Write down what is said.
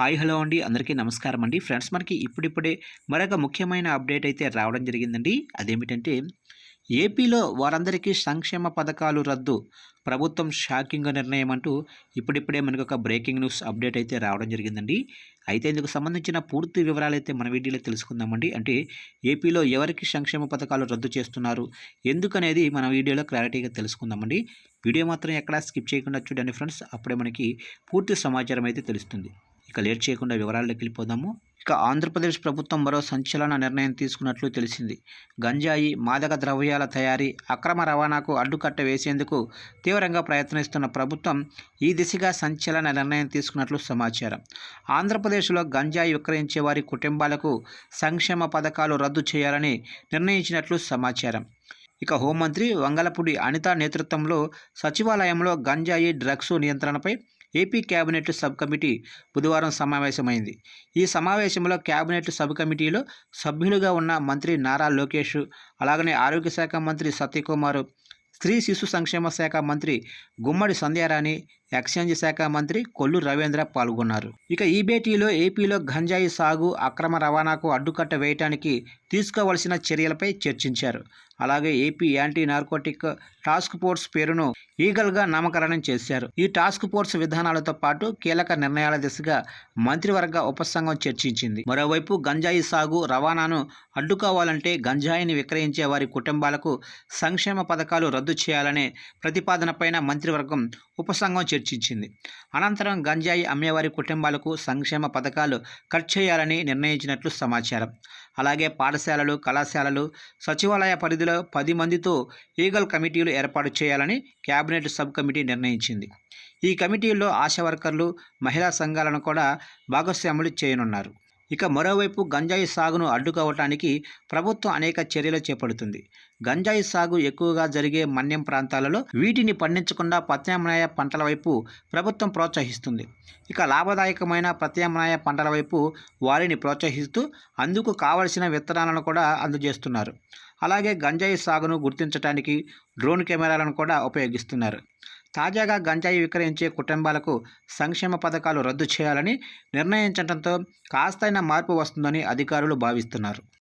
Hi hello అండి. అందరికీ నమస్కారం అండి. ఫ్రెండ్స్ మనకి ఇప్పుడిప్పుడే మరొక ముఖ్యమైన అప్డేట్ అయితే రావడం జరిగిందండి. అదేమిటంటే ఏపీలో వారందరికీ సంక్షేమ పథకాలు రద్దు ప్రభుత్వం షాకింగ్ నిర్ణయం అంటూ ఇప్పుడిప్పుడే మనకు ఒక బ్రేకింగ్ న్యూస్ అప్డేట్ అయితే రావడం జరిగిందండి. అయితే ఇందుకు సంబంధించిన పూర్తి వివరాలు అయితే మన వీడియోలో తెలుసుకుందామండి. అంటే ఏపీలో ఎవరికి సంక్షేమ పథకాలు రద్దు చేస్తున్నారు ఎందుకనేది మన వీడియోలో క్లారిటీగా తెలుసుకుందామండి. వీడియో మాత్రం ఎక్కడా స్కిప్ చేయకుండా చూడండి ఫ్రెండ్స్. అప్పుడే మనకి పూర్తి సమాచారం అయితే తెలుస్తుంది. ఇక లేట్ చేయకుండా వివరాల్లోకి వెళ్ళిపోదాము. ఇక ఆంధ్రప్రదేశ్ ప్రభుత్వం మరో సంచలన నిర్ణయం తీసుకున్నట్లు తెలిసింది. గంజాయి మాదక ద్రవ్యాల తయారీ అక్రమ రవాణాకు అడ్డుకట్ట వేసేందుకు తీవ్రంగా ప్రయత్నిస్తున్న ప్రభుత్వం ఈ దిశగా సంచలన నిర్ణయం తీసుకున్నట్లు సమాచారం. ఆంధ్రప్రదేశ్లో గంజాయి విక్రయించే వారి కుటుంబాలకు సంక్షేమ పథకాలు రద్దు చేయాలని నిర్ణయించినట్లు సమాచారం. ఇక హోంమంత్రి వంగలపూడి అనిత నేతృత్వంలో సచివాలయంలో గంజాయి డ్రగ్స్ నియంత్రణపై ఏపీ కేబినెట్ సబ్ కమిటీ బుధవారం సమావేశమైంది. ఈ సమావేశంలో కేబినెట్ సబ్ కమిటీలో సభ్యులుగా ఉన్న మంత్రి నారా లోకేష్ అలాగనే ఆరోగ్య శాఖ మంత్రి సత్యకుమార్ స్త్రీ శిశు సంక్షేమ శాఖ మంత్రి గుమ్మడి సంధ్యారాణి ఎక్స్చేంజ్ శాఖ మంత్రి కొల్లు రవీంద్ర పాల్గొన్నారు. ఇక ఈ భేటీలో ఏపీలో గంజాయి సాగు అక్రమ రవాణాకు అడ్డుకట్ట వేయటానికి తీసుకోవలసిన చర్యలపై చర్చించారు. అలాగే AP anti narcotic task force పేరును ఈగల్గా నామకరణం చేశారు. ఈ టాస్క్ ఫోర్స్ విధానాలతో పాటు కీలక నిర్ణయాల దిశగా మంత్రివర్గ ఉపసంఘం చర్చించింది. మరోవైపు గంజాయి సాగు రవాణాను అడ్డుకోవాలంటే గంజాయిని విక్రయించే వారి కుటుంబాలకు సంక్షేమ పథకాలు రద్దు చేయాలనే ప్రతిపాదనపైన మంత్రివర్గం ఉపసంఘం చర్చించింది. అనంతరం గంజాయి అమ్మేవారి కుటుంబాలకు సంక్షేమ పథకాలు కట్ చేయాలని నిర్ణయించినట్లు సమాచారం. అలాగే పాఠశాలలు కళాశాలలు సచివాలయ పరిధిలో పది మందితో ఈగల్ కమిటీలు ఏర్పాటు చేయాలని కేబినెట్ సబ్ కమిటీ నిర్ణయించింది. ఈ కమిటీల్లో ఆశా వర్కర్లు మహిళా సంఘాలను కూడా భాగస్వాములు చేయనున్నారు. ఇక మరోవైపు గంజాయి సాగును అడ్డుకోవటానికి ప్రభుత్వం అనేక చర్యలు చేపడుతుంది. గంజాయి సాగు ఎక్కువగా జరిగే మన్యం ప్రాంతాలలో వీటిని పండించకుండా ప్రత్యామ్నాయ పంటల వైపు ప్రభుత్వం ప్రోత్సహిస్తుంది. ఇక లాభదాయకమైన ప్రత్యామ్నాయ పంటల వైపు వారిని ప్రోత్సహిస్తూ అందుకు కావలసిన విత్తనాలను కూడా అందజేస్తున్నారు. అలాగే గంజాయి సాగును గుర్తించడానికి డ్రోన్ కెమెరాలను కూడా ఉపయోగిస్తున్నారు. తాజాగా గంజాయి విక్రయించే కుటుంబాలకు సంక్షేమ పథకాలు రద్దు చేయాలని నిర్ణయించడంతో కాస్తైన మార్పు వస్తుందని అధికారులు భావిస్తున్నారు.